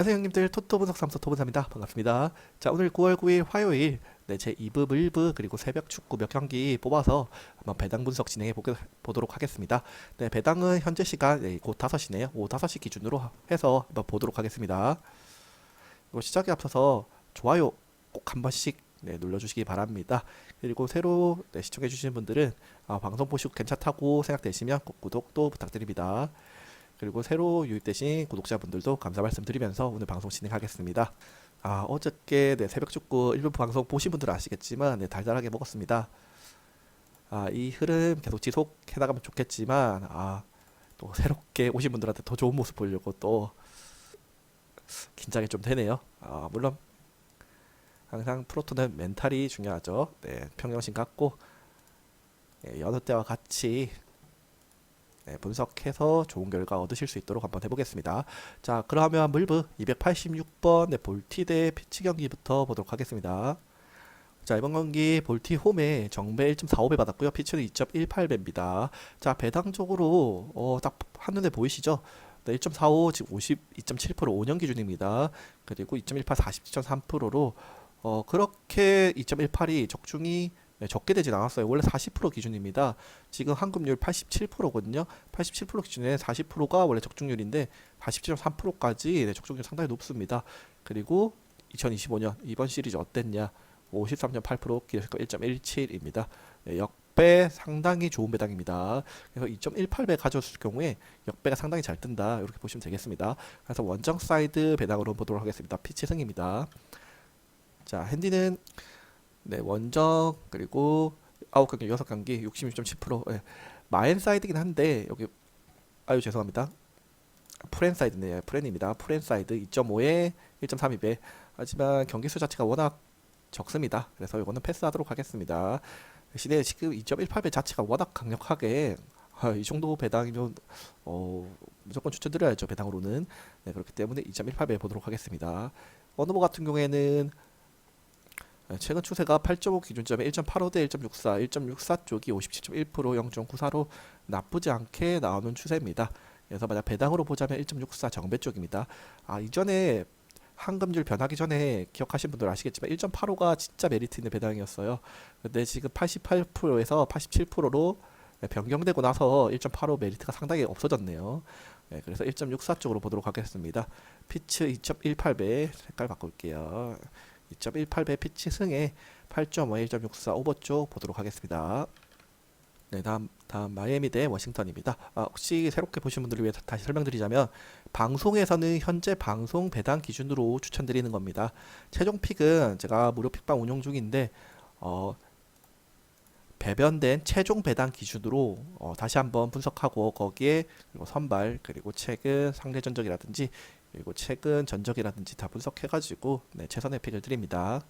안녕하세요 형님들. 토토 분석 삼소 토분사입니다. 반갑습니다. 자 오늘 9월 9일 화요일 네, 제 2부 물부 그리고 새벽 축구 몇 경기 뽑아서 한번 배당 분석 진행해 보게, 보도록 하겠습니다. 네 배당은 현재 시간 네, 곧 5시네요. 오후 5시 기준으로 해서 한번 보도록 하겠습니다. 그리고 시작에 앞서서 좋아요 꼭 한 번씩 네, 눌러주시기 바랍니다. 그리고 새로 네, 시청해 주시는 분들은 아, 방송 보시고 괜찮다고 생각되시면 꼭 구독도 부탁드립니다 그리고 새로 유입되신 구독자분들도 감사 말씀드리면서 오늘 방송 진행하겠습니다. 아 어저께 네, 새벽 축구 일부 방송 보신 분들은 아시겠지만 네, 달달하게 먹었습니다. 아 이 흐름 계속 지속해 나가면 좋겠지만 아 또 새롭게 오신 분들한테 더 좋은 모습 보려고 또 긴장이 좀 되네요. 아 물론 항상 프로토는 멘탈이 중요하죠. 네 평정심 갖고 네, 여느 때와 같이 네, 분석해서 좋은 결과 얻으실 수 있도록 한번 해보겠습니다. 자, 그러면 물브 286번 네, 볼티 대 피치 경기부터 보도록 하겠습니다. 자, 이번 경기 볼티 홈에 정배 1.45배 받았고요. 피치는 2.18배입니다. 자, 배당적으로 어, 딱 한눈에 보이시죠? 네, 1.45 지금 52.7% 5년 기준입니다. 그리고 2.18 47.3%로 어, 그렇게 2.18이 적중이 네, 적게 되진 않았어요. 원래 40% 기준입니다. 지금 환급률 87%거든요. 87% 기준에 40%가 원래 적중률인데 47.3%까지 네, 적중률 상당히 높습니다. 그리고 2025년 이번 시리즈 어땠냐? 53.8% 기록과 1.17입니다. 네, 역배 상당히 좋은 배당입니다. 그래서 2.18배 가져왔을 경우에 역배가 상당히 잘 뜬다. 이렇게 보시면 되겠습니다. 그래서 원정 사이드 배당으로 보도록 하겠습니다. 피치 승입니다. 자, 핸디는 네, 원정 그리고 아홉 경기 여섯 경기 66.7% 예. 마엔 사이드긴 한데 여기 아유 죄송합니다. 프렌 사이드네요. 프렌입니다. 프렌 사이드 2.5에 1.32배. 하지만 경기 수 자체가 워낙 적습니다. 그래서 이거는 패스하도록 하겠습니다. 대신에 지금 2.18배 자체가 워낙 강력하게 아, 이 정도 배당이면 어, 무조건 추천드려야죠. 배당으로는. 네, 그렇기 때문에 2.18배 보도록 하겠습니다. 어느버 같은 경우에는 네, 최근 추세가 8.5 기준점에 1.85대 1.64, 1.64 쪽이 57.1% 0.94로 나쁘지 않게 나오는 추세입니다. 그래서 만약 배당으로 보자면 1.64 정배 쪽입니다. 아 이전에 한금률 변하기 전에 기억하신 분들 아시겠지만 1.85가 진짜 메리트 있는 배당이었어요. 근데 지금 88%에서 87%로 변경되고 나서 1.85 메리트가 상당히 없어졌네요. 네, 그래서 1.64 쪽으로 보도록 하겠습니다. 피츠 2.18배 색깔 바꿀게요. 2.18배 피치 승에 8.5, 1.64 오버 쪽 보도록 하겠습니다. 네, 다음 다음 마이애미 대 워싱턴입니다. 아, 혹시 새롭게 보신 분들을 위해 다시 설명드리자면 방송에서는 현재 방송 배당 기준으로 추천드리는 겁니다. 최종 픽은 제가 무료 픽방 운영 중인데 어, 배변된 최종 배당 기준으로 어, 다시 한번 분석하고 거기에 선발 그리고 최근 상대 전적이라든지 그리고 최근 전적이라든지 다 분석해가지고 네, 최선의 픽을 드립니다.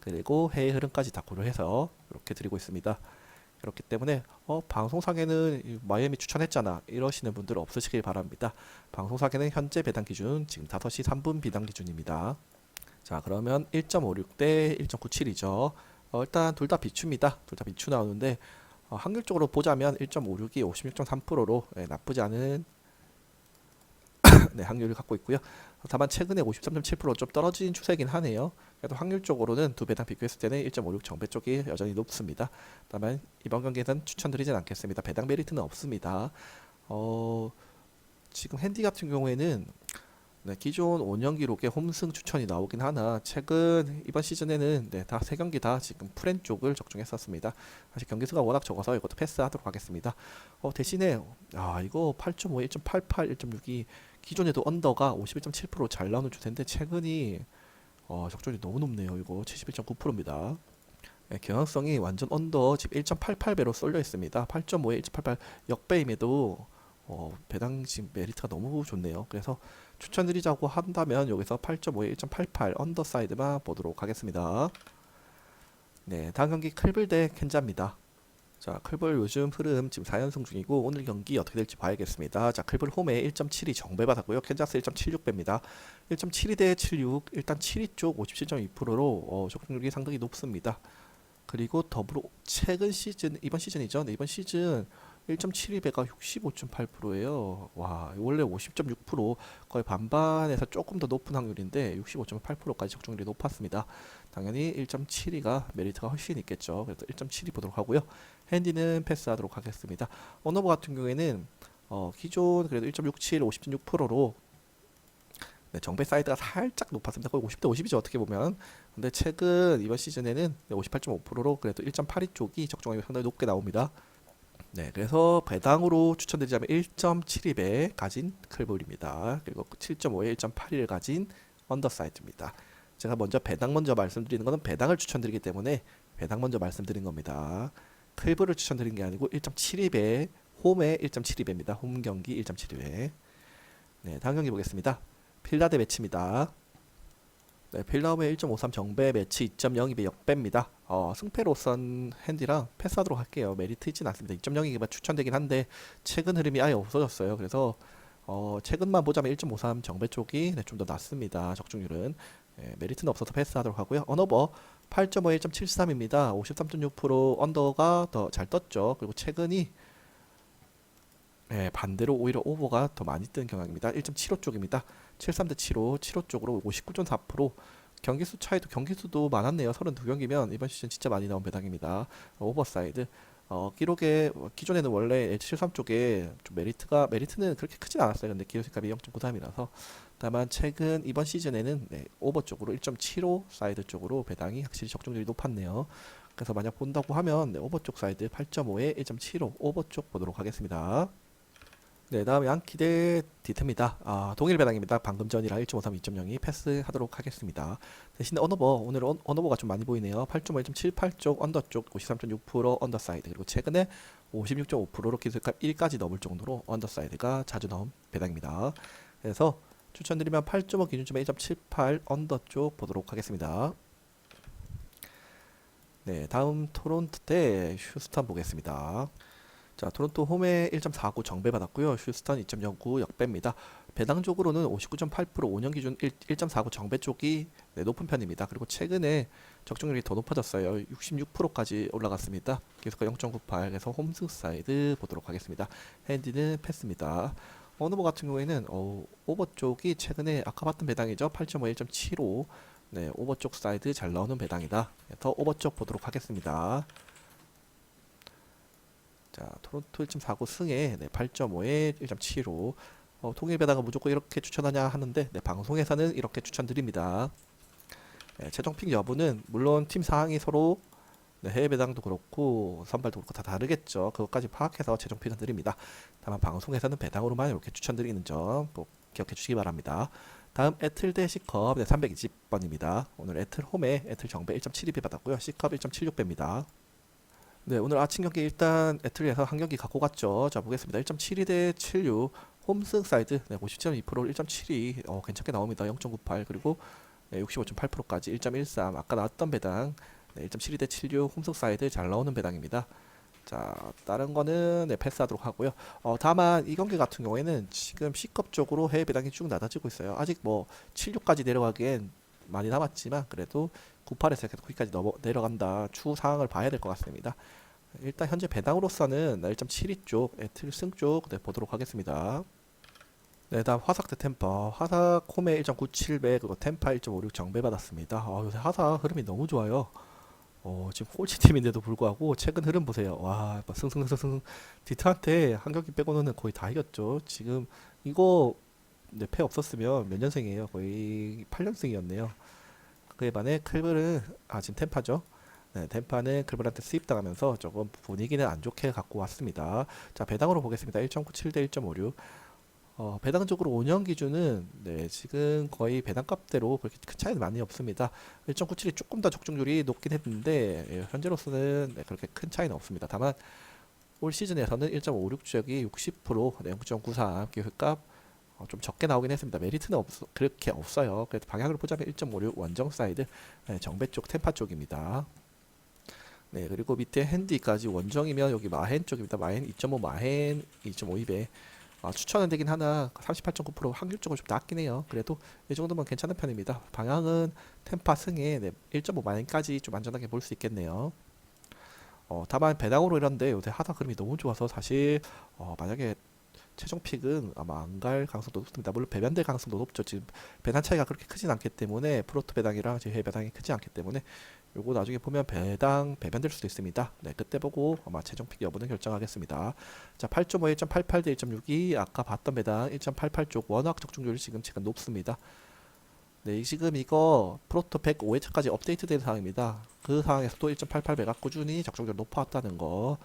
그리고 해외 흐름까지 다 고려해서 이렇게 드리고 있습니다. 그렇기 때문에 어, 방송상에는 마이애미 추천했잖아 이러시는 분들 없으시길 바랍니다. 방송상에는 현재 배당 기준 지금 5시 3분 비당 기준입니다. 자 그러면 1.56 대 1.97이죠. 어, 일단 둘 다 비추입니다. 둘 다 비추 나오는데 어, 확률적으로 보자면 1.56이 56.3%로 네, 나쁘지 않은 네, 확률을 갖고 있고요. 다만 최근에 53.7%좀 떨어진 추세긴 하네요. 그래도 확률적으로는 두 배당 비교했을 때는 1.56 정배 쪽이 여전히 높습니다. 다만 이번 경기에서는 추천드리진 않겠습니다. 배당 메리트는 없습니다. 어, 지금 핸디 같은 경우에는 네, 기존 5년 기록에 홈승 추천이 나오긴 하나 최근 이번 시즌에는 네, 다 세 경기 다 지금 프렌 쪽을 적중했었습니다. 사실 경기 수가 워낙 적어서 이것도 패스하도록 하겠습니다. 어, 대신에 아 이거 8.5, 1.88, 1.62 기존에도 언더가 51.7%잘 나오는 추세인데 최근이 어, 적중이 너무 높네요. 이거 71.9%입니다. 네, 경향성이 완전 언더 지금 1.88배로 쏠려 있습니다. 8.5에 1.88 역배임에도 어, 배당 지금 메리트가 너무 좋네요. 그래서 추천드리자고 한다면 여기서 8.5에 1.88 언더사이드만 보도록 하겠습니다. 네, 다음 경기 클블 대 켄자입니다. 자, 클블 요즘 흐름 지금 4연승 중이고 오늘 경기 어떻게 될지 봐야겠습니다. 자, 클블 홈에 1.72 정배 받았고요. 켄자스 1.76배입니다. 1.72 대 76 일단 7위 쪽 57.2%로 어, 적중률이 상당히 높습니다. 그리고 더불어 최근 시즌 이번 시즌이죠. 네, 이번 시즌 1.72배가 65.8%예요. 와, 원래 50.6% 거의 반반에서 조금 더 높은 확률인데 65.8%까지 적중률이 높았습니다. 당연히 1.72가 메리트가 훨씬 있겠죠. 그래서 1.72 보도록 하고요. 핸디는 패스하도록 하겠습니다. 언어버 같은 경우에는 어, 기존 그래도 1.67, 50.6%로 네, 정배 사이드가 살짝 높았습니다. 거의 50대 50이죠 어떻게 보면. 근데 최근 이번 시즌에는 58.5%로 그래도 1.82 쪽이 적중률이 상당히 높게 나옵니다. 네, 그래서 배당으로 추천드리자면 1.72배 가진 클볼입니다. 그리고 7.5에 1.81을 가진 언더사이드입니다. 제가 먼저 배당 먼저 말씀드리는 것은 배당을 추천드리기 때문에 배당 먼저 말씀드린 겁니다. 클볼을 추천드린 게 아니고 1.72배 홈에 1.72배입니다. 홈 경기 1.72배. 네, 다음 경기 보겠습니다. 필라데 매치입니다. 네, 필라움의 1.53 정배 매치 2.02배 역배입니다. 어, 승패로선 핸디랑 패스하도록 할게요. 메리트 있진 않습니다. 2.02가 추천되긴 한데 최근 흐름이 아예 없어졌어요. 그래서 어, 최근만 보자면 1.53 정배 쪽이 네, 좀더 낫습니다. 적중률은 예, 메리트는 없어서 패스하도록 하고요. 언어버 8.5에 1.73입니다. 53.6% 언더가 더 잘 떴죠. 그리고 최근이 예, 반대로 오히려 오버가 더 많이 뜬 경향입니다. 1.75 쪽입니다. 73 대 75, 75 쪽으로 59.4% 경기수 차이도 경기수도 많았네요. 32경기면 이번 시즌 진짜 많이 나온 배당입니다. 오버사이드 어, 기록에 기존에는 원래 H73 쪽에 좀 메리트가 메리트는 그렇게 크진 않았어요. 근데 기록값이 0.93이라서 다만 최근 이번 시즌에는 네, 오버 쪽으로 1.75 사이드 쪽으로 배당이 확실히 적중률이 높았네요. 그래서 만약 본다고 하면 네, 오버 쪽 사이드 8.5에 1.75 오버 쪽 보도록 하겠습니다. 네, 다음 양키 대 디트입니다. 아, 동일 배당입니다. 방금 전이랑 1.53, 2.02 패스하도록 하겠습니다. 대신에 언어버 오늘 언, 언어버가 좀 많이 보이네요. 8.5, 1.78쪽 언더 쪽 53.6% 언더 사이드 그리고 최근에 56.5%로 기술값 1까지 넘을 정도로 언더 사이드가 자주 나온 배당입니다. 그래서 추천드리면 8.5 기준점에 1.78 언더 쪽 보도록 하겠습니다. 네, 다음 토론토 대 휴스턴 보겠습니다. 자, 토론토 홈에 1.49 정배 받았고요. 휴스턴 2.09 역배입니다. 배당적으로는 59.8% 5년 기준 1, 1.49 정배 쪽이 네, 높은 편입니다. 그리고 최근에 적중률이 더 높아졌어요. 66%까지 올라갔습니다. 계속가 0.98 그래서 홈승 사이드 보도록 하겠습니다. 핸디는 패스입니다. 어느버 같은 경우에는 어, 오버 쪽이 최근에 아까 봤던 배당이죠. 8.5 1.75 네, 오버 쪽 사이드 잘 나오는 배당이다. 더 오버 쪽 보도록 하겠습니다. 자, 토론토 1.49 승에 네, 8.5에 1.75. 어, 통일 배당은 무조건 이렇게 추천하냐 하는데 네, 방송에서는 이렇게 추천드립니다. 네, 최종 픽 여부는 물론 팀 상황이 서로 네, 해외 배당도 그렇고 선발도 그렇고 다 다르겠죠. 그것까지 파악해서 최종 픽은 드립니다. 다만 방송에서는 배당으로만 이렇게 추천드리는 점 꼭 기억해 주시기 바랍니다. 다음 애틀 대 C컵 네, 320번입니다. 오늘 애틀 홈에 애틀 정배 1.72배 받았고요. C컵 1.76배입니다. 네, 오늘 아침 경기 일단 애틀에서 한 경기 갖고 갔죠. 자, 보겠습니다. 1.72 대 76. 홈승 사이드 네, 57.2% 1.72. 어, 괜찮게 나옵니다. 0.98 그리고 네, 65.8%까지 1.13. 아까 나왔던 배당 네, 1.72 대 76 홈승 사이드 잘 나오는 배당입니다. 자, 다른 거는 네, 패스하도록 하고요. 어, 다만 이 경기 같은 경우에는 지금 C급 쪽으로 해외 배당이 쭉 낮아지고 있어요. 아직 뭐 76까지 내려가기엔 많이 남았지만 그래도 98에서 계속 거기까지 넘어, 내려간다 추후 상황을 봐야 될 것 같습니다. 일단 현재 배당으로서는 1.72 쪽, 애틀승 쪽 네, 보도록 하겠습니다. 네, 다음 화삭 대 템파. 화삭 홈에 1.97배, 그리고 템파 1.56 정배 받았습니다. 아, 요새 화삭 흐름이 너무 좋아요. 어, 지금 꼴찌 팀인데도 불구하고 최근 흐름 보세요. 와, 뭐 승승승승 디트한테 한 경기 빼고는 거의 다 이겼죠. 지금 이거 네, 패 없었으면 몇 년생이에요? 거의 8년생이었네요. 그에 반해 클브는 아 지금 템파죠. 네, 템파는 클브한테 수입당하면서 조금 분위기는 안 좋게 갖고 왔습니다. 자 배당으로 보겠습니다. 1.97 대 1.56. 어, 배당적으로 5년 기준은 네, 지금 거의 배당값대로 그렇게 큰 차이는 많이 없습니다. 1.97이 조금 더 적중률이 높긴 했는데 예, 현재로서는 네, 그렇게 큰 차이는 없습니다. 다만 올 시즌에서는 1.56 지역이 60% 네, 0.93 기회값 어, 좀 적게 나오긴 했습니다. 메리트는 없, 그렇게 없어요. 그래도 방향을 보자면 1.56 원정 사이드 네, 정배 쪽 템파 쪽입니다. 네 그리고 밑에 핸디까지 원정이면 여기 마헨 쪽입니다. 마헨 2.5 마헨 2.52배 아, 추천은 되긴 하나 38.9% 확률적으로 좀 낮긴 해요. 그래도 이 정도면 괜찮은 편입니다. 방향은 템파 승에 네, 1.5 마헨까지 좀 안전하게 볼 수 있겠네요. 어, 다만 배당으로 이런데 요새 하다 그림이 너무 좋아서 사실 어, 만약에 최종 픽은 아마 안 갈 가능성도 높습니다. 물론 배변될 가능성도 높죠. 지금 배당 차이가 그렇게 크진 않기 때문에 프로토 배당이랑 제해 배당이 크지 않기 때문에 요거 나중에 보면 배당 배변될 수도 있습니다. 네, 그때 보고 아마 최종 픽 여부는 결정하겠습니다. 자, 8.5, 1.88 대 1.62 아까 봤던 배당 1.88쪽 워낙 적중률이 지금 제가 높습니다. 네, 지금 이거 프로토 105회차까지 업데이트된 상황입니다. 그 상황에서도 1.88배가 꾸준히 적중률 높아왔다는 거.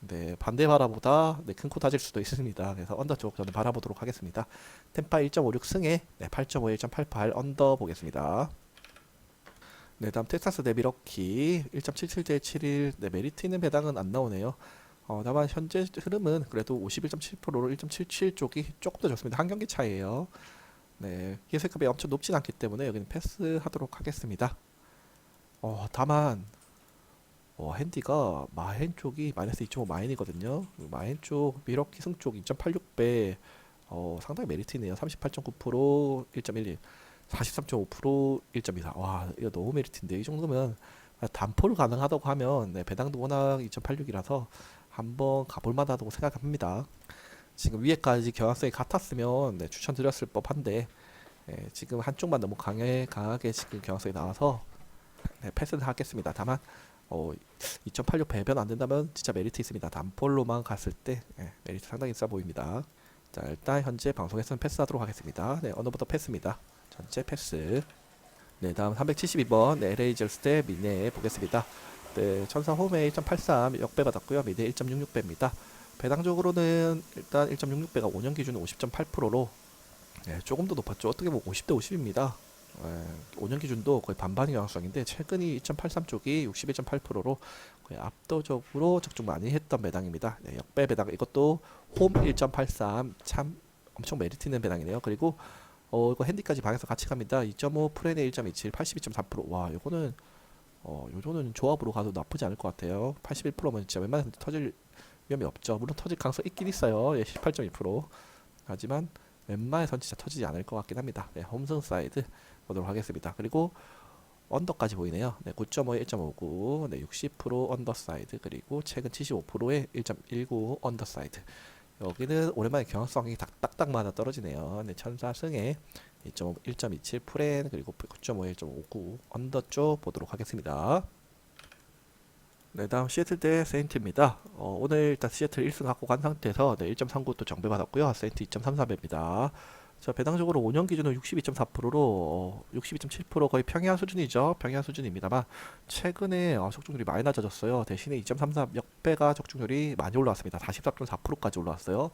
네, 반대 바라보다 네, 큰코 다질 수도 있습니다. 그래서 언더 쪽 저는 바라보도록 하겠습니다. 템파 1.56 승에 네, 8.5, 1.88 언더 보겠습니다. 네, 다음 텍사스 네비러키 1.77대 71. 네, 메리트 있는 배당은 안 나오네요. 어, 다만 현재 흐름은 그래도 51.7%로 1.77 쪽이 조금 더 좋습니다. 한 경기 차이에요. 네, 기세급이 엄청 높진 않기 때문에 여기는 패스하도록 하겠습니다. 어, 다만 어, 핸디가 마헨 쪽이 마이너스 2.5 마인이거든요. 마헨 쪽 미러키 승쪽 2.86배 어, 상당히 메리트 있네요. 38.9% 1.11 43.5% 1.24. 와, 이거 너무 메리트인데 이 정도면 단포를 가능하다고 하면 네, 배당도 워낙 2.86이라서 한번 가볼 만하다고 생각합니다. 지금 위에까지 경합성이 같았으면 네, 추천드렸을 법한데 예, 지금 한쪽만 너무 강해 강하게 지금 경합성이 나와서 네, 패스는 하겠습니다. 다만 어, 2.86 배변 안 된다면 진짜 메리트 있습니다. 단폴로만 갔을 때 예, 메리트 상당히 있어 보입니다. 자 일단 현재 방송에서는 패스하도록 하겠습니다. 네 언어부터 패스입니다. 전체 패스. 네 다음 372번 네, LA 젤스 대 미네 보겠습니다. 네 천사 홈에 1.83 역배 받았고요. 미네 1.66배입니다. 배당적으로는 일단 1.66배가 5년 기준 50.8%로 네, 조금 더 높았죠. 어떻게 보면 50대 50입니다. 예, 5년 기준도 거의 반반이 경향성인데 최근이 2.83 쪽이 61.8%로 거의 압도적으로 적중 많이 했던 배당입니다. 네, 역배 배당 이것도 홈 1.83 참 엄청 메리트 있는 배당이네요. 그리고 어 이거 핸디까지 방에서 같이 갑니다. 2.5 프레네 1.27 82.4%와 이거는 어 요거는 조합으로 가도 나쁘지 않을 것 같아요. 81%면 진짜 웬만해서 터질 위험이 없죠. 물론 터질 가능성 있긴 있어요. 예, 18.2% 하지만 웬만해선 진짜 터지지 않을 것 같긴 합니다. 네, 홈승 사이드 보도록 하겠습니다. 그리고 언더까지 보이네요. 네, 9.5에 1.59, 네, 60% 언더 사이드 그리고 최근 75%에 1.19 언더 사이드. 여기는 오랜만에 경합성이 딱, 딱딱 맞아 떨어지네요. 네, 천사승에 1.27 프렌 그리고 9.5에 1.59 언더 쪽 보도록 하겠습니다. 네, 다음 시애틀 대 세인트입니다. 어, 오늘 일단 시애틀 1승 갖고 간 상태에서 네, 1.39또 정배받았고요. 세인트 2.33배입니다. 자, 배당적으로 5년 기준으로 62.4%로 어, 62.7% 거의 평이한 수준이죠. 평이한 수준입니다만 최근에 어, 적중률이 많이 낮아졌어요. 대신에 2.33 역배가 적중률이 많이 올라왔습니다. 44.4%까지 올라왔어요.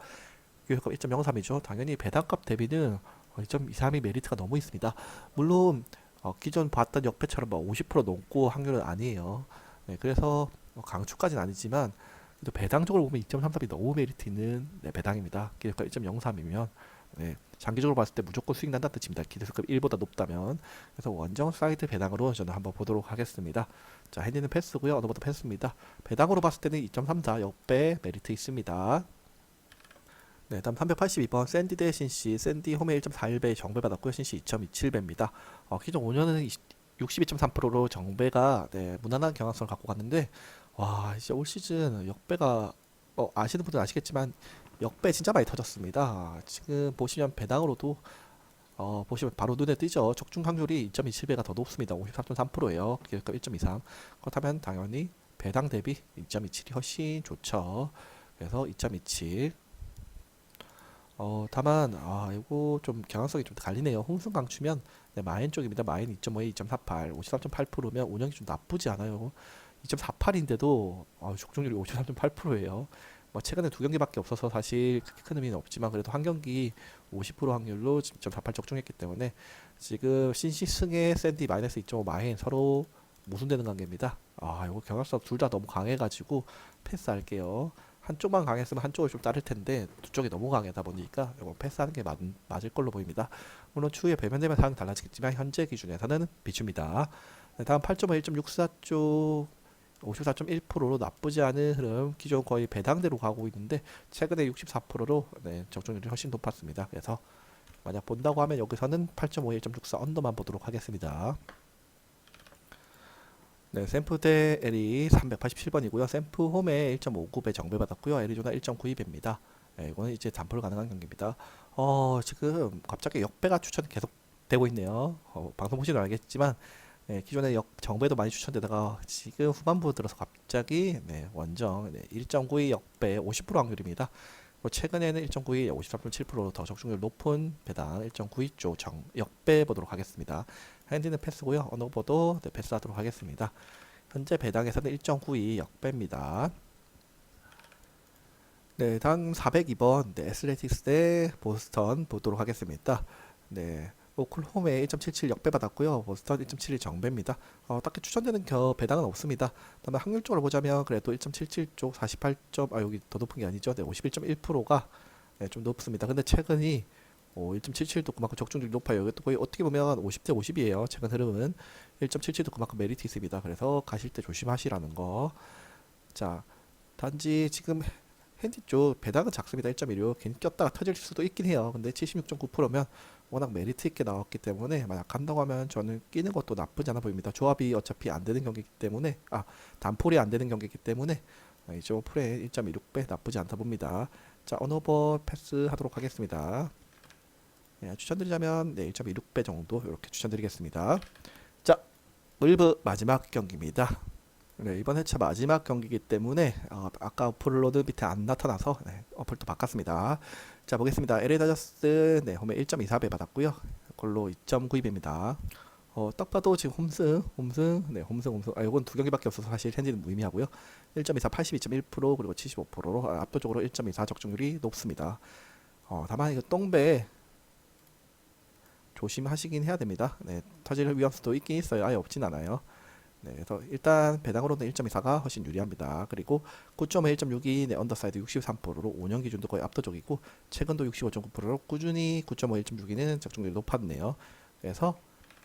교육값 1.03이죠. 당연히 배당값 대비는 어, 2.23이 메리트가 너무 있습니다. 물론 어, 기존 봤던 역배처럼 뭐 50% 넘고 확률은 아니에요. 네, 그래서 뭐 강추까지는 아니지만 또 배당적으로 보면 2.33이 너무 메리트 있는 네, 배당입니다. 기대값 1.03이면 네, 장기적으로 봤을 때 무조건 수익 난다는 뜻입니다. 기대수급 1보다 높다면 그래서 원정 사이드 배당으로 저는 한번 보도록 하겠습니다. 자, 핸디는 패스고요. 어느보다 패스입니다. 배당으로 봤을 때는 2.34 역배 메리트 있습니다. 네, 다음 382번 샌디 대 신시 샌디 홈에 1.41배 정배 받았고요. 신시 2.27배입니다. 어, 기존 5년은 62.3%로 정배가 네, 무난한 경향성을 갖고 갔는데 와 이제 올 시즌 역배가 어, 아시는 분들은 아시겠지만 역배 진짜 많이 터졌습니다. 지금 보시면 배당으로도 어, 보시면 바로 눈에 띄죠. 적중 확률이 2.27배가 더 높습니다. 54.3%예요. 기업값 1.23. 그렇다면 당연히 배당 대비 2.27이 훨씬 좋죠. 그래서 2.27. 어, 다만 아, 이거 좀 경향성이 좀 갈리네요. 홍승 강추면 네, 마인 쪽입니다. 마인 2.5에 2.48, 53.8%면 운영이 좀 나쁘지 않아요. 2.48인데도 어, 적중률이 53.8%예요. 뭐 최근에 두 경기밖에 없어서 사실 그렇게 큰 의미는 없지만 그래도 한 경기 50% 확률로 2.48 적중했기 때문에 지금 신시 승에 샌디 마이너스 2.5 마인 서로 모순되는 관계입니다. 아, 이거 경합성 둘다 너무 강해가지고 패스할게요. 한쪽만 강했으면 한쪽을 좀 따를 텐데 두 쪽이 너무 강하다 보니까 이거 패스하는 게 맞, 맞을 걸로 보입니다. 물론 추후에 배면되면 상황이 달라지겠지만 현재 기준에서는 비춥니다. 네, 다음 8.5 1.64 쪽 54.1%로 나쁘지 않은 흐름 기존 거의 배당대로 가고 있는데 최근에 64%로 네, 적중률이 훨씬 높았습니다. 그래서 만약 본다고 하면 여기서는 8.5 1.64 언더만 보도록 하겠습니다. 네, 샘프 대 L이 387번이고요. 샘프 홈에 1.59배 정배 받았고요. 애리조나 1.92배입니다. 네, 이거는 이제 담보를 가능한 경기입니다. 어, 지금 갑자기 역배가 추천이 계속 되고 있네요. 어, 방송 보시면 알겠지만 네, 기존에 역 정배도 많이 추천되다가 지금 후반부 들어서 갑자기 네, 원정 네, 1.92 역배 50% 확률입니다. 최근에는 1.92 53.7%더 적중률 높은 배당 1.92쪽 정, 역배 보도록 하겠습니다. 핸디는 패스고요. 언어버도 네, 패스하도록 하겠습니다. 현재 배당에서는 1.92 역배입니다. 네, 다음 402번 네, 애슬레틱스 대 보스턴 보도록 하겠습니다. 네, 오클홈에 1.77 역배 받았고요. 보스턴 1.71 정배입니다. 어, 딱히 추천되는 겨 배당은 없습니다. 다만 확률적으로 보자면 그래도 1.77쪽 48. 점, 아 여기 더 높은 게 아니죠. 네, 51.1%가 네, 좀 높습니다. 근데 최근이 어, 1.77도 그만큼 적중률이 높아요. 이것도 거의 어떻게 보면 50대 50이에요. 최근 흐름은 1.77도 그만큼 메리트 있습니다. 그래서 가실 때 조심하시라는 거. 자, 단지 지금 핸디 쪽 배당은 작습니다. 1.16 괜히 꼈다가 터질 수도 있긴 해요. 근데 76.9%면 워낙 메리트 있게 나왔기 때문에 만약 간다고 하면 저는 끼는 것도 나쁘지 않아 보입니다. 조합이 어차피 안 되는 경기이기 때문에 아 단폴이 안 되는 경기이기 때문에 2.5%에 1.26배 나쁘지 않다 봅니다. 자 언어버 패스 하도록 하겠습니다. 네, 추천드리자면 네, 1.26배 정도 이렇게 추천드리겠습니다. 자 을브 마지막 경기입니다. 네, 이번 회차 마지막 경기이기 때문에 어, 아까 어플로드 밑에 안 나타나서 네, 어플도 바꿨습니다. 자 보겠습니다. LA 다저스 네, 홈에 1.24배 받았고요. 그걸로 2.92배입니다. 어, 딱 봐도 지금 홈승, 홈승, 네, 홈승, 홈승. 아, 이건 두 경기밖에 없어서 사실 현재는 무의미하고요. 1.24, 82.1% 그리고 75%로 아, 압도적으로 1.24 적중률이 높습니다. 어, 다만 이거 똥배 조심하시긴 해야 됩니다. 네, 터질 위험수도 있긴 있어요. 아예 없진 않아요. 네, 그래서 일단 배당으로는 1.24가 훨씬 유리합니다. 그리고 9.5 1.62 네, 언더사이드 63%로 5년 기준도 거의 압도적이고 최근도 65.9%로 꾸준히 9.5 1.62는 적중률이 높았네요. 그래서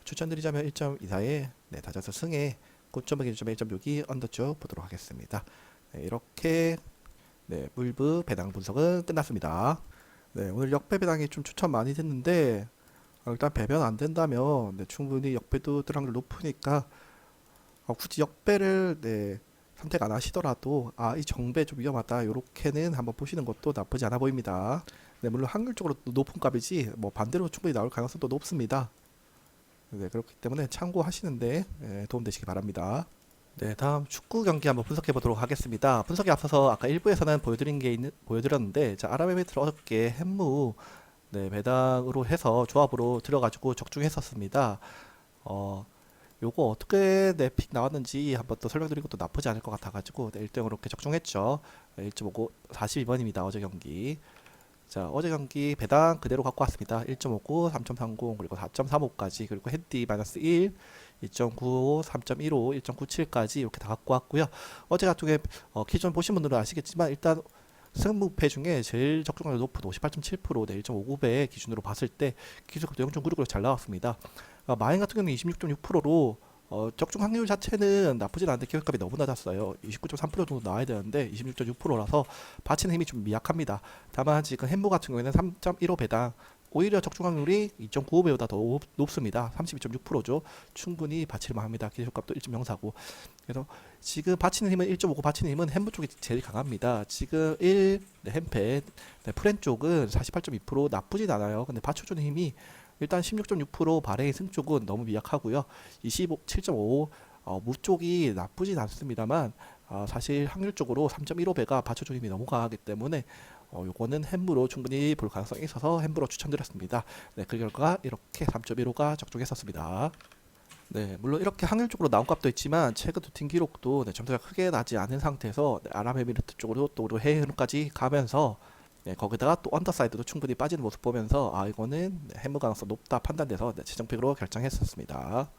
추천드리자면 1.24에 네, 다져서 승에 9.5 1.1.62 언더 쪽 보도록 하겠습니다. 네, 이렇게 네, 물브 배당 분석은 끝났습니다. 네, 오늘 역배 배당이 좀 추천 많이 됐는데 어, 일단 배변 안 된다면 네, 충분히 역배도 확률 높으니까 어, 굳이 역배를 네, 선택 안 하시더라도 아 이 정배 좀 위험하다 요렇게는 한번 보시는 것도 나쁘지 않아 보입니다. 네, 물론 확률적으로 높은 값이지 뭐 반대로 충분히 나올 가능성도 높습니다. 네, 그렇기 때문에 참고하시는데 네, 도움되시기 바랍니다. 네, 다음 축구 경기 한번 분석해 보도록 하겠습니다. 분석에 앞서서 아까 1부에서는 보여드린 게 있는, 보여드렸는데 자 아랍에미리트를 어저께 햄무 네, 배당으로 해서 조합으로 들어가지고 적중했었습니다. 어, 요거 어떻게 내픽 나왔는지 한번 또 설명드린 것도 나쁘지 않을 것 같아가지고 네, 1등으로 이렇게 적중했죠. 1.59 42번입니다. 어제 경기. 자 어제 경기 배당 그대로 갖고 왔습니다. 1.59, 3.30 그리고 4.35까지 그리고 핸디 마이너스 1, 2.95, 3.15, 1.97까지 이렇게 다 갖고 왔고요. 어제 같은 경우에 어, 기존 보신 분들은 아시겠지만 일단 승무패 중에 제일 적중률이 높은 58.7% 네, 1.59배 기준으로 봤을 때 기술급도 0.96으로 잘 나왔습니다. 어, 마인 같은 경우는 26.6%로 어, 적중 확률 자체는 나쁘진 않은데 기술값이 너무 낮았어요. 29.3% 정도 나와야 되는데 26.6%라서 받치는 힘이 좀 미약합니다. 다만 지금 햄버 같은 경우에는 3.15 배당 오히려 적중 확률이 2.95배보다 더 높- 높습니다. 32.6%죠. 충분히 받칠만 합니다. 기술값도 1.04고. 그래서 지금 받치는 힘은 1.59 받치는 힘은 햄버 쪽이 제일 강합니다. 지금 1 네, 햄페 네, 프렌 쪽은 48.2% 나쁘진 않아요. 근데 받쳐주는 힘이 일단 16.6% 바레인 승 쪽은 너무 미약하고요. 27.5 어, 무 쪽이 나쁘진 않습니다만 어, 사실 확률적으로 3.15배가 받쳐주는 힘이 너무 강하기 때문에 어, 요거는 햄브로 충분히 볼 가능성이 있어서 햄브로 추천드렸습니다. 네, 그 결과 이렇게 3.15가 적중했었습니다. 네, 물론 이렇게 확률적으로 나온 값도 있지만 최근 두팀 기록도 네, 점수가 크게 나지 않은 상태에서 네, 아랍에미리트 쪽으로 또 해외 흐름까지 가면서 네, 거기다가 또 언더사이드도 충분히 빠지는 모습 보면서 아 이거는 네, 햄버 가능성 높다 판단돼서 네, 최종픽으로 결정했었습니다.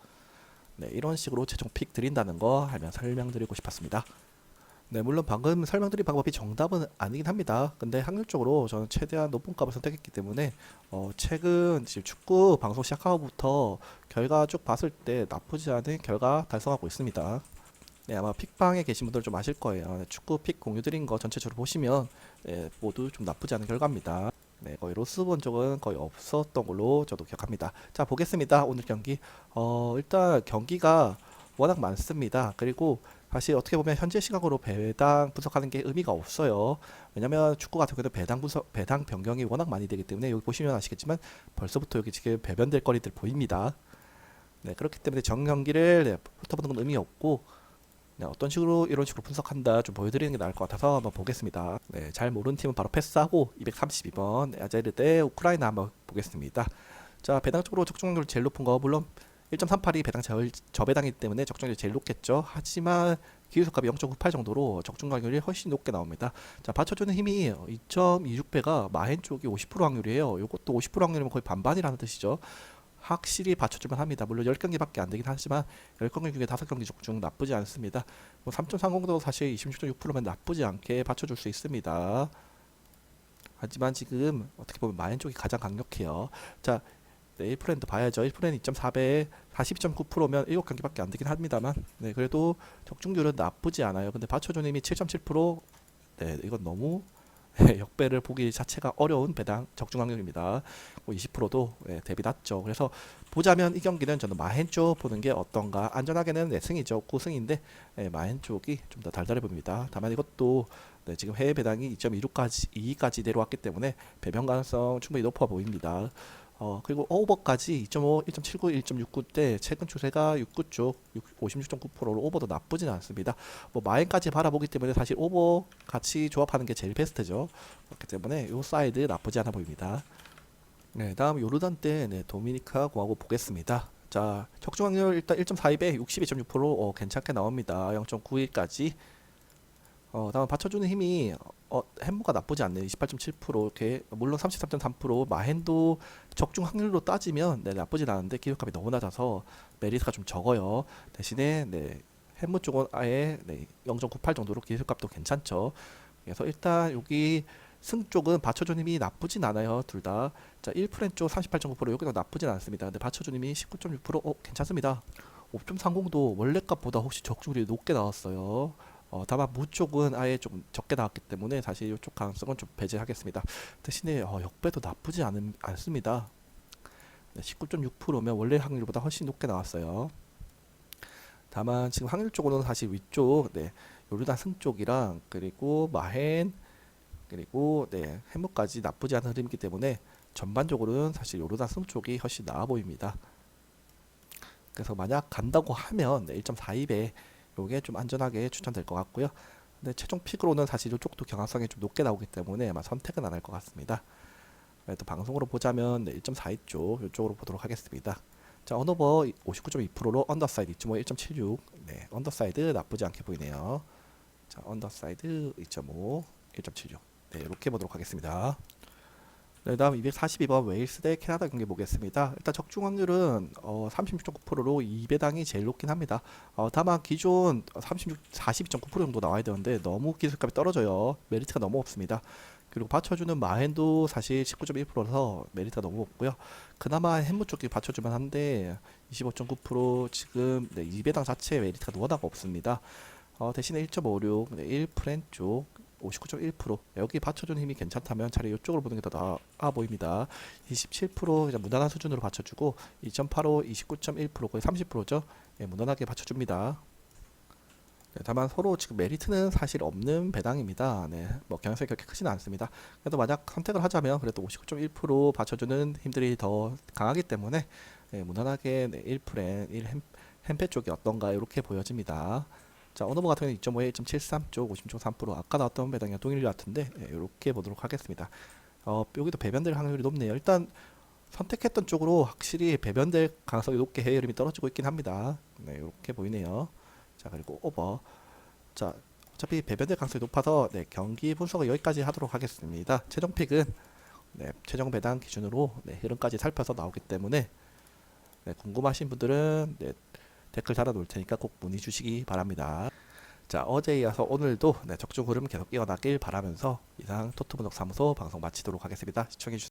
네, 이런 식으로 최종픽 드린다는 거 하면 설명드리고 싶었습니다. 네, 물론 방금 설명드린 방법이 정답은 아니긴 합니다. 근데 확률적으로 저는 최대한 높은 값을 선택했기 때문에 어, 최근 지금 축구 방송 시작하고부터 결과 쭉 봤을 때 나쁘지 않은 결과 달성하고 있습니다. 네, 아마 픽방에 계신 분들 좀 아실 거예요. 네, 축구 픽 공유 드린 거 전체적으로 보시면 네, 모두 좀 나쁘지 않은 결과입니다. 네, 거의 로스 본 적은 거의 없었던 걸로 저도 기억합니다. 자, 보겠습니다. 오늘 경기. 어, 일단 경기가 워낙 많습니다. 그리고 사실 어떻게 보면 현재 시각으로 배당 분석하는 게 의미가 없어요. 왜냐면 축구 같은 경우는 배당 분석, 배당 변경이 워낙 많이 되기 때문에 여기 보시면 아시겠지만 벌써부터 여기 지금 배변될 거리들 보입니다. 네, 그렇기 때문에 정경기를 네, 훑어보는 건 의미 없고 네, 어떤 식으로 이런 식으로 분석한다 좀 보여드리는 게 나을 것 같아서 한번 보겠습니다. 네, 잘 모르는 팀은 바로 패스하고 232번 네, 아제르 대 우크라이나 한번 보겠습니다. 자, 배당 쪽으로 적중률 제일 높은 거 물론 1.38이 배당 저, 저배당이기 때문에 적중률이 제일 높겠죠. 하지만 기술값이 0.98 정도로 적중률이 훨씬 높게 나옵니다. 자, 받쳐주는 힘이 2.26배가 마헨 쪽이 50% 확률이에요. 이것도 50% 확률이면 거의 반반이라는 뜻이죠. 확실히 받쳐주면 합니다. 물론 10경기밖에 안 되긴 하지만 10경기 중에 5경기 적중 나쁘지 않습니다. 뭐 3.30도 사실 26.6%면 나쁘지 않게 받쳐줄 수 있습니다. 하지만 지금 어떻게 보면 마엔 쪽이 가장 강력해요. 자, 네, 1%도 봐야죠. 1%는 2.4배에 42.9%면 7경기밖에 안 되긴 합니다만, 네, 그래도 적중률은 나쁘지 않아요. 근데 받쳐주님이 7.7%, 네, 이건 너무 역배를 보기 자체가 어려운 배당 적중 확률입니다. 뭐 20%도 네, 대비 낮죠. 그래서 보자면 이 경기는 저는 마헨 쪽 보는 게 어떤가. 안전하게는 네, 승이죠. 9승인데 네, 마헨 쪽이 좀 더 달달해 보입니다. 다만 이것도 네, 지금 해외 배당이 2.26까지 2까지 내려왔기 때문에 배변 가능성 충분히 높아 보입니다. 어, 그리고 오버까지 2.5, 1.79, 1.69때 최근 추세가 69 쪽 56.9%로 오버도 나쁘진 않습니다. 뭐 마인까지 바라보기 때문에 사실 오버 같이 조합하는 게 제일 베스트죠. 그렇기 때문에 요 사이드 나쁘지 않아 보입니다. 네, 다음 요르단 때 네, 도미니카 공화국 보겠습니다. 자, 적중 확률 일단 1.42배 62.6% 어, 괜찮게 나옵니다. 0.91까지. 어, 다음 받쳐주는 힘이 어, 햄버가 나쁘지 않네요. 28.7% 이렇게 물론 33.3% 마헨도 적중 확률로 따지면 네, 나쁘진 않은데 기록값이 너무 낮아서 메리트가 좀 적어요. 대신에 네, 햄무 쪽은 아예 네, 0.98 정도로 기술값도 괜찮죠. 그래서 일단 여기 승 쪽은 받쳐주님이 나쁘진 않아요. 둘 다. 자, 1%쪽 38.9% 여기도 나쁘진 않습니다. 근데 받쳐주님이 19.6% 어, 괜찮습니다. 5.30도 원래 값보다 혹시 적중률이 높게 나왔어요. 어, 다만 무 쪽은 아예 좀 적게 나왔기 때문에 사실 이쪽 가능성은 좀 배제하겠습니다. 대신에 어, 역배도 나쁘지 않은, 않습니다. 네, 19.6%면 원래 확률보다 훨씬 높게 나왔어요. 다만 지금 확률 쪽으로는 사실 위쪽 네, 요르단 승 쪽이랑 그리고 마헨 그리고 네, 해무까지 나쁘지 않은 흐름이기 때문에 전반적으로는 사실 요르단 승 쪽이 훨씬 나아 보입니다. 그래서 만약 간다고 하면 네, 1.42배 요게 좀 안전하게 추천될 것 같고요. 근데 최종 픽으로는 사실 이쪽도 경합성이 좀 높게 나오기 때문에 아마 선택은 안 할 것 같습니다. 네, 또 방송으로 보자면 네, 1.42쪽 이쪽으로 보도록 하겠습니다. 자 언어버 59.2%로 언더사이드 2.5 1.76 네, 언더사이드 나쁘지 않게 보이네요. 자 언더사이드 2.5 1.76 네, 이렇게 보도록 하겠습니다. 네, 다음 242번 웨일스 대 캐나다 경기 보겠습니다. 일단 적중 확률은 어, 36.9%로 2배당이 제일 높긴 합니다. 어, 다만 기존 36, 42.9% 정도 나와야 되는데 너무 기술값이 떨어져요. 메리트가 너무 없습니다. 그리고 받쳐주는 마헨도 사실 19.1%라서 메리트가 너무 없고요. 그나마 햄무 쪽이 받쳐주면 한데 25.9% 지금 네, 2배당 자체 메리트가 워낙 없습니다. 어, 대신에 1.56, 네, 1 프렌 쪽 59.1% 여기 받쳐주는 힘이 괜찮다면 차라리 이쪽으로 보는 게 더 나아 보입니다. 27% 그냥 무난한 수준으로 받쳐주고 2.85, 29.1% 거의 30%죠. 예, 무난하게 받쳐줍니다. 네, 다만 서로 지금 메리트는 사실 없는 배당입니다. 네, 뭐 경향성이 그렇게 크지는 않습니다. 그래도 만약 선택을 하자면 그래도 59.1% 받쳐주는 힘들이 더 강하기 때문에 네, 무난하게 네, 1프렌, 1 햄, 햄페 쪽이 어떤가 이렇게 보여집니다. 자, 언어버 같은 경우는 2.5에 1.73쪽, 50.3% 아까 나왔던 배당이랑 동일 같은데 예, 이렇게 보도록 하겠습니다. 어, 여기도 배변될 확률이 높네요. 일단 선택했던 쪽으로 확실히 배변될 가능성이 높게 이름이 떨어지고 있긴 합니다. 네, 이렇게 보이네요. 자, 그리고 오버. 자, 어차피 배변될 가능성이 높아서 네, 경기 분석을 여기까지 하도록 하겠습니다. 최종 픽은 네, 최종 배당 기준으로 네, 흐름까지 살펴서 나오기 때문에 네, 궁금하신 분들은 네, 댓글 달아놓을 테니까 꼭 문의 주시기 바랍니다. 자 어제에 이어서 오늘도 네, 적중 흐름 계속 이어나길 바라면서 이상 토트분석 사무소 방송 마치도록 하겠습니다. 시청해주셔서